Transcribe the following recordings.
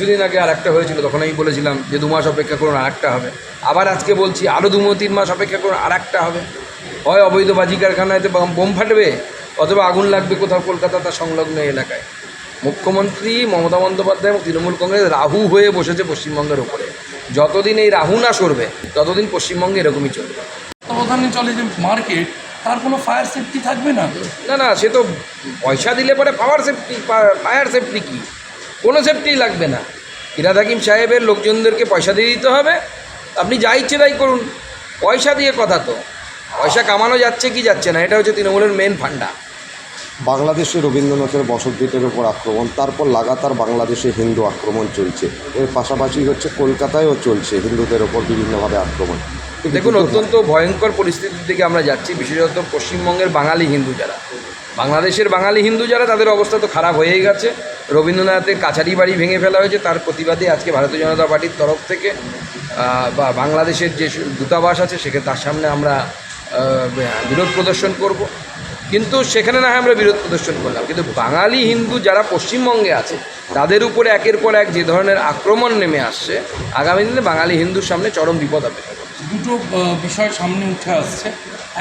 কিছুদিন আগে আর একটা হয়েছিল তখন আমি বলেছিলাম যে দু মাস অপেক্ষা করুন আর একটা হবে। আবার আজকে বলছি আরও দু তিন মাস অপেক্ষা করুন আর একটা হবে। হয় অবৈধ বাজি কারখানাতে বোম- ফাটবে অথবা আগুন লাগবে কোথাও কলকাতা তার সংলগ্ন এলাকায়। মুখ্যমন্ত্রী মমতা বন্দ্যোপাধ্যায় এবং তৃণমূল কংগ্রেস রাহু হয়ে বসেছে পশ্চিমবঙ্গের উপরে। যতদিন এই রাহু না সরবে ততদিন পশ্চিমবঙ্গে এরকমই চলবে। তত্ত্বাবধানে চলে যে মার্কেট তার কোনো ফায়ার সেফটি থাকবে না? না না সে তো পয়সা দিলে পরে পাওয়ার সেফটি ফায়ার সেফটি কি? কোনো সেফটি লাগবে না। ইরাদ হাকিম সাহেবের লোকজনদেরকে পয়সা দিয়ে দিতে হবে। আপনি যা ইচ্ছে তাই করুন। পয়সা দিয়ে কথা তো। পয়সা কামানো যাচ্ছে কি যাচ্ছে না এটা হচ্ছে তৃণমূলের মেন ফান্ডা। বাংলাদেশে রবীন্দ্রনাথের বসতভিটের ওপর আক্রমণ তারপর লাগাতার বাংলাদেশে হিন্দু আক্রমণ চলছে। এর পাশাপাশি হচ্ছে কলকাতায়ও চলছে হিন্দুদের ওপর বিভিন্নভাবে আক্রমণ। দেখুন অত্যন্ত ভয়ঙ্কর পরিস্থিতির দিকে আমরা যাচ্ছি বিশেষত পশ্চিমবঙ্গের বাঙালি হিন্দু যারা। বাংলাদেশের বাঙালি হিন্দু যারা, তাদের অবস্থা তো খারাপ হয়েই গেছে। রবীন্দ্রনাথের কাছারি বাড়ি ভেঙে ফেলা হয়েছে, তার প্রতিবাদে আজকে ভারতীয় জনতা পার্টির তরফ থেকে বা বাংলাদেশের যে দূতাবাস আছে, সেখানে তার সামনে আমরা বিরোধ প্রদর্শন করব। কিন্তু সেখানে না হয় আমরা বিরোধ প্রদর্শন করলাম। কিন্তু বাঙালি হিন্দু যারা পশ্চিমবঙ্গে আছে, তাদের উপরে একের পর এক যে ধরনের আক্রমণ নেমে আসছে, আগামী দিনে বাঙালি হিন্দুর সামনে চরম বিপদ অপেক্ষা দুটো বিষয় সামনে উঠে আসছে।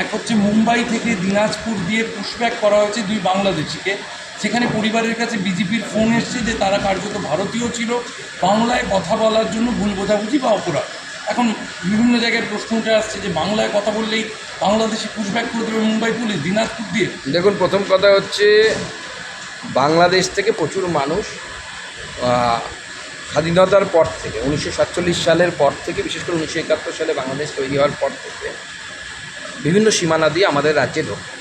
এক হচ্ছে মুম্বাই থেকে দিনাজপুর দিয়ে পুশব্যাক করা হয়েছে দুই বাংলাদেশিকে। সেখানে পরিবারের কাছে বিজেপির ফোন এসছে যে তারা কার্যত ভারতীয় ছিল। বাংলায় কথা বলার জন্য ভুল বোঝাবুঝি বা অপরাধ। এখন বিভিন্ন জায়গায় প্রশ্ন উঠে আসছে যে বাংলায় কথা বললেই বাংলাদেশি পুশব্যাক করে দেবে মুম্বাই পুলিশ, দিনাজপুর দিয়ে। দেখুন, প্রথম কথা হচ্ছে বাংলাদেশ থেকে প্রচুর মানুষ স্বাধীনতার পর থেকে, উনিশশো সাতচল্লিশ সালের পর থেকে, বিশেষ করে উনিশশো একাত্তর সালে বাংলাদেশ তৈরি হওয়ার পর থেকে, বিভিন্ন সীমানা দিয়ে আমাদের রাজ্যে ঢোকে।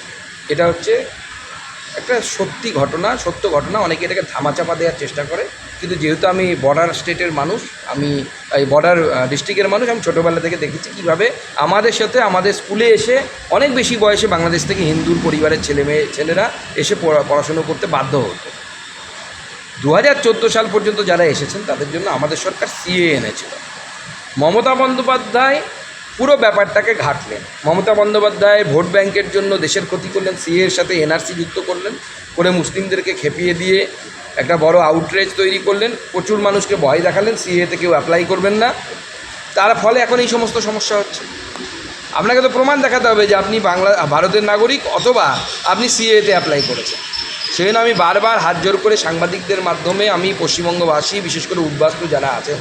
এটা হচ্ছে একটা সত্যি ঘটনা, সত্য ঘটনা। অনেকে এটাকে ধামাচাপা দেওয়ার চেষ্টা করে। কিন্তু যেহেতু আমি বর্ডার স্টেটের মানুষ, আমি, এই বর্ডার ডিস্ট্রিক্টের মানুষ, আমি ছোটোবেলা থেকে দেখেছি কীভাবে আমাদের সাথে, আমাদের স্কুলে এসে অনেক বেশি বয়সে বাংলাদেশ থেকে হিন্দুর পরিবারের ছেলে মেয়ে ছেলেরা এসে পড়া- পড়াশুনো করতে বাধ্য হতো। দু হাজার চোদ্দ সাল পর্যন্ত যারা এসেছেন, তাদের জন্য আমাদের সরকার সিএ এনেছিল মমতা বন্দ্যোপাধ্যায় পুরো ব্যাপারটাকে ঘাটলেন। মমতা বন্দ্যোপাধ্যায় ভোট ব্যাংকের জন্য দেশের ক্ষতি করলেন সিএ এর সাথে এনআরসি যুক্ত করলেন, করে মুসলিমদেরকে খেপিয়ে দিয়ে একটা বড় আউটরেজ তৈরি করলেন, প্রচুর মানুষকে ভয় দেখালেন সিএতে কেউ অ্যাপ্লাই করবেন না। তার ফলে এখন এই সমস্ত সমস্যা হচ্ছে। আপনাকে তো প্রমাণ দেখাতে হবে যে আপনি বাংলা, ভারতের নাগরিক অথবা আপনি সিএতে অ্যাপ্লাই করেছেন। সেই জন্য আমি বারবার হাত জোর করে সাংবাদিকদের মাধ্যমে আমি পশ্চিমবঙ্গবাসী, বিশেষ করে উদ্বাস্তু যারা আছেন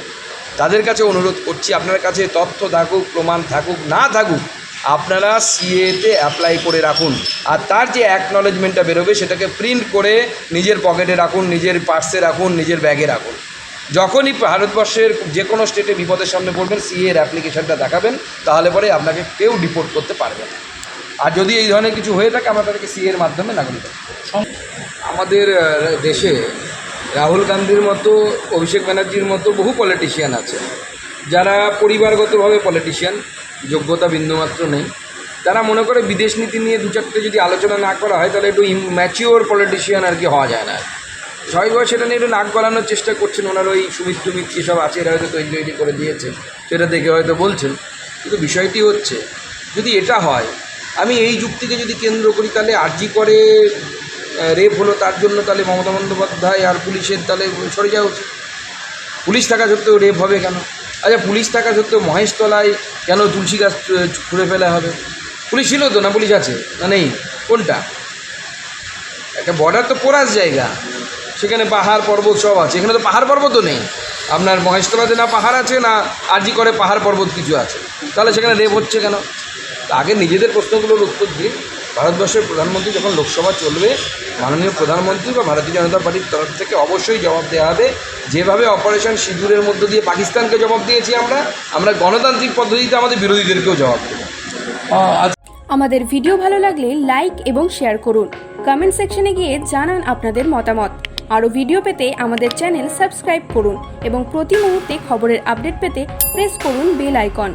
তাদের কাছে অনুরোধ করছি, আপনার কাছে তথ্য থাকুক, প্রমাণ থাকুক, না থাকুক, আপনারা সিএতে অ্যাপ্লাই করে রাখুন। আর তার যে অ্যাকনলেজমেন্টটা বেরোবে, সেটাকে প্রিন্ট করে নিজের পকেটে রাখুন, নিজের পার্সে রাখুন, নিজের ব্যাগে রাখুন। যখনই ভারতবর্ষের যে কোনো স্টেটে বিপদের সামনে পড়বেন সিএর এর অ্যাপ্লিকেশনটা দেখাবেন, তাহলে পরে আপনাকে কেউ ডিপোর্ট করতে পারবে না। আর যদি এই ধরনের কিছু হয়ে থাকে, আমরা তাদেরকে সিএ এর মাধ্যমে নাগরিকত্ব দেব। আমাদের দেশে রাহুল গান্ধীর মতো, অভিষেক ব্যানার্জির মতো বহু পলিটিশিয়ান আছে। যারা পরিবারগতভাবে পলিটিশিয়ান যোগ্যতা বিন্দুমাত্র নেই। তারা মনে করে বিদেশ নীতি নিয়ে দু চারটে যদি আলোচনা না করা হয়, তাহলে একটু ম্যাচিওর পলিটিশিয়ান আর কি হওয়া যায় না। স্বাভাবিকভাবে সেটা নিয়ে একটু নাক গলানোর চেষ্টা করছেন ওনার, ওই সুমিত টুমিত সব আছে, এরা হয়তো তৈরি তৈরি করে দিয়েছে সেটা দেখে হয়তো বলছেন। কিন্তু বিষয়টি হচ্ছে, যদি এটা হয় আমি এই যুক্তিকে যদি কেন্দ্র করি, তাহলে আর্জি করে রেপ হলো তার জন্য, তাহলে মমতা বন্দ্যোপাধ্যায় আর পুলিশের, তাহলে সরে যাওয়া উচিত। পুলিশ থাকা সত্ত্বেও রেপ হবে কেন? আচ্ছা পুলিশ থাকা সত্ত্বেও মহেশতলায় কেন তুলসী গাছ খুঁড়ে ফেলা হবে? পুলিশ ছিল তো না পুলিশ আছে? না নেই? কোনটা? একটা বর্ডার তো পোরাস জায়গা। সেখানে পাহাড় পর্বত সব আছে। এখানে তো পাহাড় পর্বতও নেই। আপনার মহেশতলাতে না পাহাড় আছে, না আরজি করে পাহাড় পর্বত কিছু আছে। তাহলে সেখানে রেপ হচ্ছে কেন? আগে নিজেদের প্রশ্নগুলোর উত্তর দিন ভারতবর্ষের প্রধানমন্ত্রী যখন লোকসভা চলবে, মাননীয় প্রধানমন্ত্রী বা ভারতীয় জনতা পার্টির তরফ থেকে অবশ্যই জবাব দেওয়া হবে। যেভাবে অপারেশন সিঁদুরের মধ্য দিয়ে পাকিস্তানকে জবাব দিয়েছি আমরা আমরা গণতান্ত্রিক পদ্ধতিতে আমাদের বিরোধীদেরকেও জবাব দেবো। আমাদের ভিডিও ভালো লাগলে লাইক এবং শেয়ার করুন। কমেন্ট সেকশনে গিয়ে জানান আপনাদের মতামত। আরও ভিডিও পেতে আমাদের চ্যানেল সাবস্ক্রাইব করুন এবং প্রতি মুহূর্তে খবরের আপডেট পেতে প্রেস করুন বেল আইকন।